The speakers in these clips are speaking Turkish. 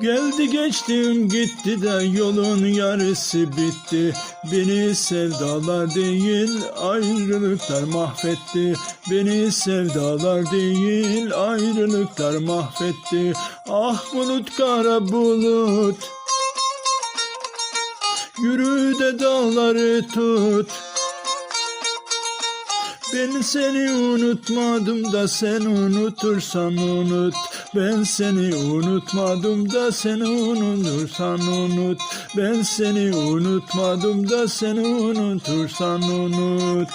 Geldi geçtim gitti de yolun yarısı bitti. Beni sevdalar değil ayrılıklar mahvetti. Beni sevdalar değil ayrılıklar mahvetti. Ah bulut kara bulut. Yürü de dağları tut ben seni unutmadım da sen unutursan unut. Ben seni unutmadım da sen unutursan unut. Ben seni unutmadım da sen unutursan unut.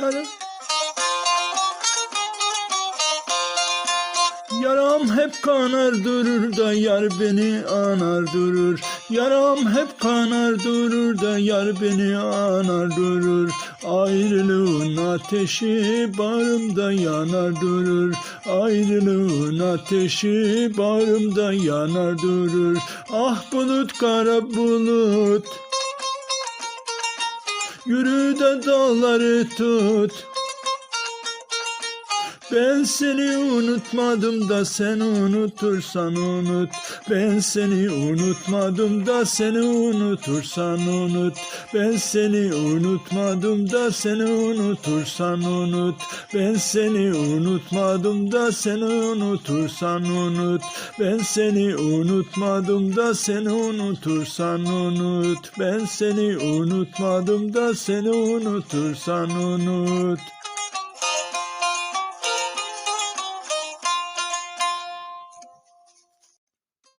Yarın Yaram hep kanar durur da yar beni anar durur. Yaram hep kanar durur da yar beni anar durur. Ayrılığın ateşi bağrımda yanar durur. Ayrılığın ateşi bağrımda yanar durur. Ah bulut kara bulut. Yürü de dağları tut. Ben seni unutmadım da sen unutursan unut. Ben seni unutmadım da seni unutursan unut. Ben seni unutmadım da seni unutursan unut. Ben seni unutmadım da seni unutursan unut. Ben seni unutmadım da seni unutursan unut. Ben seni unutmadım da seni unutursan unut.